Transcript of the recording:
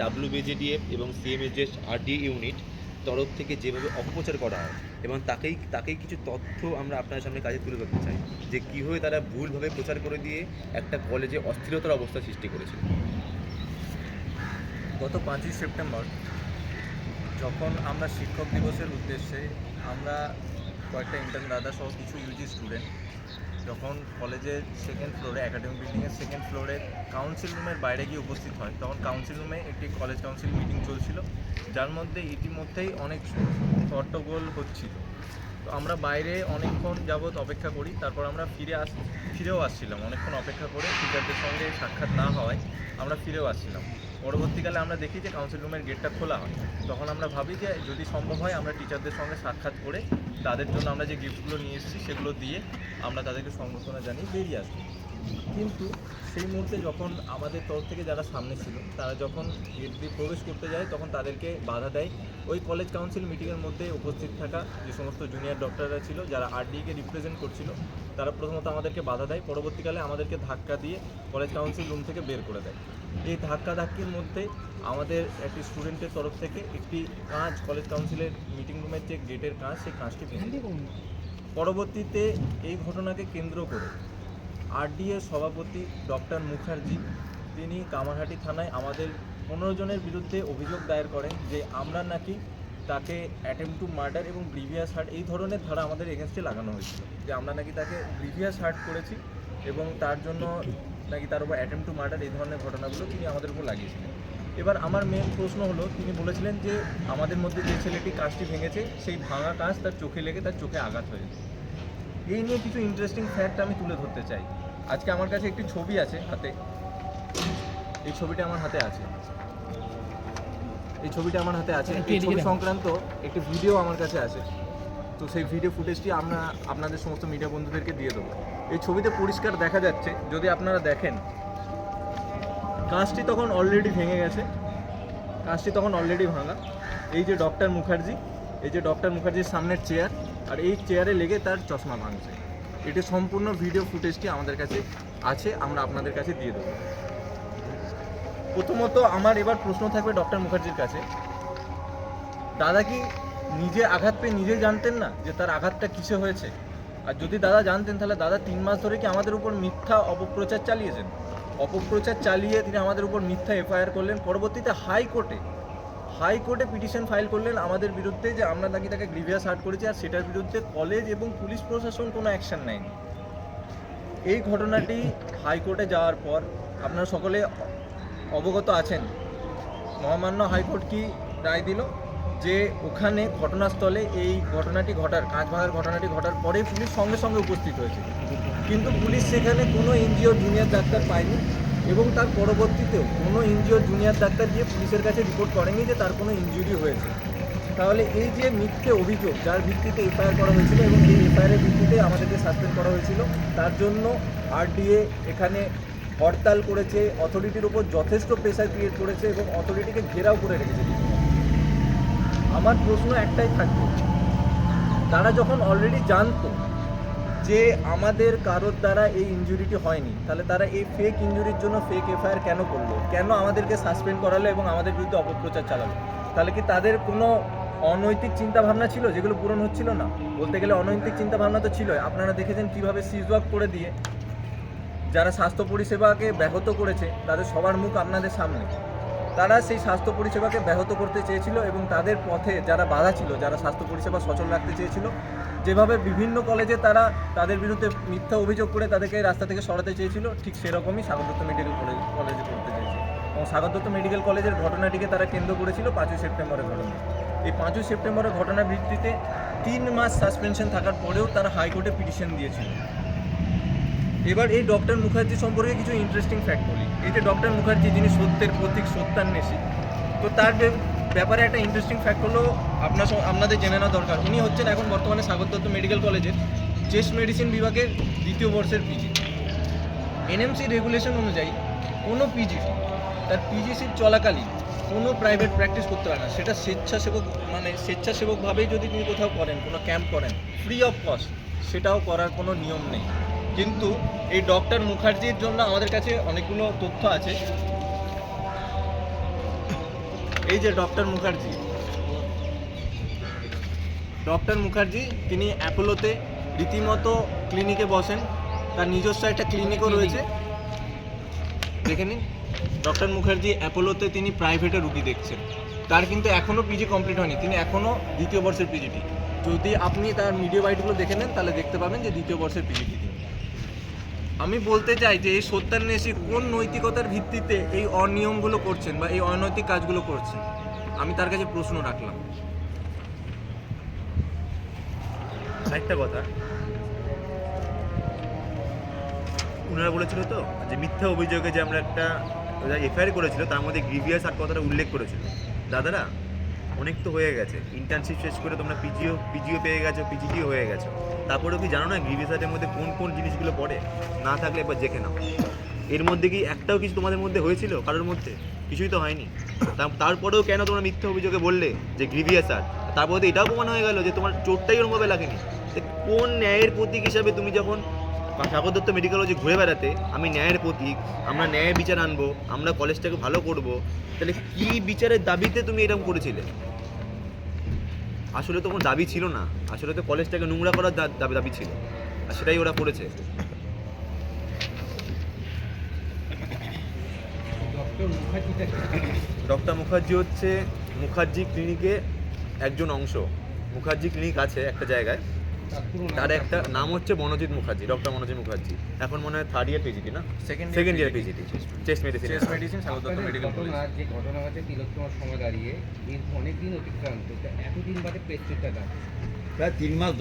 ডাব্লিউবিজিডিএফ এবং সিএমএইচএস RD unit তরফ থেকে যেভাবে অপপ্রচার করা হয় এবং তাকেই তাকেই কিছু তথ্য আমরা আপনার সামনে কাজে তুলে ধরতে চাই, যে কীভাবে তারা ভুলভাবে প্রচার করে দিয়ে একটা কলেজে অস্থিরতার অবস্থা সৃষ্টি করেছিল। গত পাঁচই সেপ্টেম্বর, যখন আমরা শিক্ষক দিবসের উদ্দেশ্যে আমরা কয়েকটা ইন্টার্ন দাদা সহ কিছু ইউজি স্টুডেন্ট যখন কলেজের সেকেন্ড ফ্লোরে একাডেমিক বিল্ডিংয়ের সেকেন্ড ফ্লোরে কাউন্সিল রুমের বাইরে গিয়ে উপস্থিত হয়, তখন কাউন্সিল রুমে একটি কলেজ কাউন্সিল মিটিং চলছিল, যার মধ্যে ইতিমধ্যেই অনেক হট্টগোল হচ্ছিল। তো আমরা বাইরে অনেকক্ষণ যাবৎ অপেক্ষা করি, তারপর আমরা ফিরে আস, ফিরেও আসছিলাম। অনেকক্ষণ অপেক্ষা করে টিচারদের সঙ্গে সাক্ষাৎ না হওয়ায় আমরা ফিরেও আসছিলাম। পরবর্তীকালে আমরা দেখি যে কাউন্সিল রুমের গেটটা খোলা হয়। তখন আমরা ভাবি যে যদি সম্ভব হয় আমরা টিচারদের সঙ্গে সাক্ষাৎ করে তাদের জন্য আমরা যে গিফটগুলো নিয়ে এসেছি সেগুলো দিয়ে আমরা তাদেরকে সংবর্ধনা জানিয়ে বেরিয়ে আসব। কিন্তু সেই মুহূর্তে যখন আমাদের তরফ থেকে যারা সামনে ছিল, তারা যখন গেট দিয়ে প্রবেশ করতে যায়, তখন তাদেরকে বাধা দেয়। ওই কলেজ কাউন্সিল মিটিংয়ের মধ্যে উপস্থিত থাকা যে সমস্ত জুনিয়র ডক্টররা ছিল, যারা আরডিকে রিপ্রেজেন্ট করছিল, তারা প্রথমত আমাদেরকে বাধা দেয়। পরবর্তীকালে আমাদেরকে ধাক্কা দিয়ে কলেজ কাউন্সিল রুম থেকে বের করে দেয়। এই ধাক্কা ধাক্কির মধ্যে আমাদের একটি স্টুডেন্টের তরফ থেকে একটি কাঁচ কলেজ কাউন্সিলের মিটিং রুমের যে গেটের কাঁচ, সেই কাঁচটি ভেঙে। পরবর্তীতে এই ঘটনাকে কেন্দ্র করে আরডিএ সভাপতি ডক্টর মুখার্জি। তিনি কামারহাটি থানায় আমাদের পনেরো জনের বিরুদ্ধে অভিযোগ দায়ের করেন যে আমরা নাকি তাকে অ্যাটেম্প টু মার্ডার এবং ব্রিভিয়াস হার্ট এই ধরনের ধারা আমাদের এগেনস্টে লাগানো হয়েছিল। যে আমরা নাকি তাকে ব্রিভিয়াস হার্ট করেছি এবং তার জন্য নাকি তার উপর অ্যাটেম্প টু মার্ডার এই ধরনের ঘটনাগুলো তিনি আমাদের উপর লাগিয়েছিলেন। এবার আমার মেন প্রশ্ন হলো, তিনি বলেছিলেন যে আমাদের মধ্যে যে ছেলেটি কাঁচটি ভেঙেছে, সেই ভাঙা কাঁচ তার চোখে লেগে তার চোখে আঘাত হয়েছে। এই নিয়ে কিছু ইন্টারেস্টিং ফ্যাক্ট আমি তুলে ধরতে চাই। আজকে আমার কাছে একটি ছবি আছে হাতে। এই ছবিটা আমার হাতে আছে। এই ছবিটা আমার হাতে আছে। এই ছবি সংক্রান্ত একটি ভিডিও আমার কাছে আছে। তো সেই ভিডিও ফুটেজটি আমরা আপনাদের সমস্ত মিডিয়া বন্ধুদেরকে দিয়ে দেবো। এই ছবিতে পরিষ্কার দেখা যাচ্ছে যদি আপনারা দেখেন কাঁচটি তখন অলরেডি ভেঙে গেছে। কাঁচটি তখন অলরেডি ভাঙা। এই যে ডক্টর মুখার্জি এই যে ডক্টর মুখার্জির সামনের চেয়ার আর এই চেয়ারে লেগে তার চশমা ভাঙছে। এটি সম্পূর্ণ ভিডিও ফুটেজটি আমাদের কাছে আছে, আমরা আপনাদের কাছে দিয়ে দেবো। প্রথমত আমার এবার প্রশ্ন থাকবে ডক্টর মুখার্জির কাছে। দাদা কি নিজে আঘাত পেয়ে নিজে জানতেন না যে তার আঘাতটা কিসে হয়েছে? আর যদি দাদা জানতেন, তাহলে দাদা তিন মাস ধরে কি আমাদের উপর মিথ্যা অপপ্রচার চালিয়েছেন? অপপ্রচার চালিয়ে তিনি আমাদের উপর মিথ্যা এফআইআর করলেন। পরবর্তীতে হাইকোর্টে হাইকোর্টে পিটিশন ফাইল করলেন আমাদের বিরুদ্ধে যে আমরা নাকি তাকে গ্রিভিয়াস হার্ট করেছি আর সেটার বিরুদ্ধে কলেজ এবং পুলিশ প্রশাসন কোনো অ্যাকশন নেয়নি। এই ঘটনাটি হাইকোর্টে যাওয়ার পর আপনারা সকলে অবগত আছেন। মহামান্য হাইকোর্ট কি রায় দিল? যে ওখানে ঘটনাস্থলে এই ঘটনাটি ঘটার কাঁচ ভাঙার ঘটনাটি ঘটার পরে পুলিশ সঙ্গে সঙ্গে উপস্থিত হয়েছে। কিন্তু পুলিশ সেখানে কোনো এনজিও, জুনিয়র ডাক্তার পায়নি। এবং তার পরবর্তীতেও কোনো এনজিও জুনিয়র ডাক্তার গিয়ে পুলিশের কাছে রিপোর্ট করেনি যে তার কোনো ইনজুরি হয়েছে। তাহলে এই যে মিথ্যে অভিযোগ যার ভিত্তিতে এফআইআর করা হয়েছিল এবং এই এফআইআরের ভিত্তিতে আমাদেরকে সাসপেন্ড করা হয়েছিল, তার জন্য আরডিএ এখানে হরতাল করেছে অথরিটির উপর যথেষ্ট প্রেশার ক্রিয়েট করেছে এবং অথরিটিকে ঘেরাও করে রেখেছে। আমার প্রশ্ন একটাই থাকবে, তারা যখন অলরেডি জানতো যে আমাদের কারোর দ্বারা এই ইনজুরিটি হয়নি, তাহলে তারা এই ফেক ইনজুরির জন্য ফেক এফআইআর কেন করল? কেন আমাদেরকে সাসপেন্ড করালো এবং আমাদের বিরুদ্ধে অপপ্রচার চালালো? তাহলে কি তাদের কোনো অনৈতিক চিন্তা ভাবনা ছিল, যেগুলো পূরণ হচ্ছিল না? বলতে গেলে অনৈতিক চিন্তা ভাবনা তো ছিল আপনারা দেখেছেন কীভাবে সিজওয়াক করে দিয়ে যারা স্বাস্থ্য পরিষেবাকে ব্যাহত করেছে, তাদের সবার মুখ আপনাদের সামনে। তারা সেই স্বাস্থ্য পরিষেবাকে ব্যাহত করতে চেয়েছিল এবং তাদের পথে যারা বাধা ছিল, যারা স্বাস্থ্য পরিষেবা সচল রাখতে চেয়েছিল, যেভাবে বিভিন্ন কলেজে তারা তাদের বিরুদ্ধে মিথ্যা অভিযোগ করে তাদেরকে রাস্তা থেকে সরাতে চেয়েছিল, ঠিক সেরকমই স্বাগত মেডিকেল কলেজ কলেজে করতে চেয়েছে। এবং স্বাগত মেডিকেল কলেজের ঘটনাটিকে তারা কেন্দ্র করেছিল পাঁচই সেপ্টেম্বরের ঘটনা এই পাঁচই সেপ্টেম্বরের ঘটনার ভিত্তিতে তিন মাস সাসপেনশন থাকার পরেও তারা হাইকোর্টে পিটিশন দিয়েছিল। এবার এই ডক্টর মুখার্জি সম্পর্কে কিছু ইন্টারেস্টিং ফ্যাক্ট বলি। যে ডক্টর মুখার্জি, যিনি সত্যের প্রতীক, সত্যান্বেষী, তো তার ব্যাপারে একটা ইন্টারেস্টিং ফ্যাক্ট হলো, আপনার আপনাদের জেনে নেওয়া দরকার। উনি হচ্ছেন এখন বর্তমানে স্বাগত দত্ত মেডিকেল কলেজের চেস্ট মেডিসিন বিভাগের দ্বিতীয় বর্ষের পিজি এনএমসি রেগুলেশন অনুযায়ী কোনো পিজি তার পিজিসির চলাকালীন কোনো প্রাইভেট প্র্যাকটিস করতে পারে না। সেটা স্বেচ্ছাসেবক মানে স্বেচ্ছাসেবকভাবেই যদি তিনি কোথাও করেন, কোনো ক্যাম্প করেন ফ্রি অফ কস্ট সেটাও করার কোনো নিয়ম নেই। কিন্তু এই ডক্টর মুখার্জির জন্য আমাদের কাছে অনেকগুলো তথ্য আছে। এই যে ডক্টর মুখার্জি। ডক্টর মুখার্জি তিনি অ্যাপোলোতে রীতিমতো ক্লিনিকে বসেন। তার নিজস্ব একটা ক্লিনিকও রয়েছে। দেখে নিন ডক্টর মুখার্জি অ্যাপোলোতে তিনি প্রাইভেটে রুগী দেখছেন। তার কিন্তু এখনও পিজি কমপ্লিট হয়নি। তিনি এখনও দ্বিতীয় বর্ষের পিজিটি যদি আপনি তার মিডিয়া বাইটগুলো দেখে নেন তাহলে দেখতে পাবেন যে দ্বিতীয় বর্ষের পিজিটি আমি বলতে চাই যে এই সত্যার সত্যান্বেষী কোন নৈতিকতার ভিত্তিতে এই অনিয়মগুলো করছেন বা এই অনৈতিক কাজগুলো করছেন? আমি তার কাছে প্রশ্ন রাখলাম। আরেকটা কথা। ওনারা বলেছিল তো যে মিথ্যা অভিযোগে যে আমরা একটা এফআইআর করেছিল, তার মধ্যে গ্রিভিয়াস আর কথাটা উল্লেখ করেছিল। দাদারা অনেক তো হয়ে গেছে। ইন্টার্নশিপ শেষ করে তোমরা পিজিও পিজিও পেয়ে গেছো পিজিটিও হয়ে গেছো। তারপরেও কি জানো না গ্রিভিয়াস আর্টের মধ্যে কোন কোন জিনিসগুলো পড়ে? না থাকলে একবার দেখে নাও। এর মধ্যে কি একটাও কিছু তোমাদের মধ্যে হয়েছিল? কারোর মধ্যে? কিছুই তো হয়নি। তারপরেও কেন তোমরা মিথ্যা অভিযোগে বললে যে গ্রিভিয়াস আর তারপরে তো এটাও প্রমাণ হয়ে গেল যে তোমার চোটটাই ওরমভাবে লাগেনি। কোন ন্যায়ের প্রতীক হিসাবে তুমি যখন সাগর দত্ত মেডিকেল কলেজে ঘুরে বেড়াতে আমি ন্যায়ের প্রতীক আমরা ন্যায়ের বিচার আনব আমরা কলেজটাকে ভালো করব। তাহলে কি বিচারের দাবিতে তুমি এরকম করেছিলে? আসলে তো কোনো দাবি ছিল না। আসলে তো কলেজটাকে নোংরা করার দাবি দাবি ছিল। আর সেটাই ওরা করেছে। ডক্টর মুখার্জি হচ্ছে মুখার্জি ক্লিনিকে একজন অংশ। মুখার্জি ক্লিনিক আছে একটা জায়গায়। তার একটা নাম হচ্ছে মনোজিৎ মুখার্জি ডক্টর মনোজিৎ মুখার্জি। এখন মনে হয় থার্ড ইয়ার পিজিটি না? Second second year PGT chest medicine chest medicine south Dutta medical college আর যে ঘটনা হচ্ছে তিলোত্তমার সময় দাঁড়িয়ে অনেক দিন অতিক্রান্ত এতদিন বাদে প্রেসক্রিপ্টটা প্রায় তিন মাস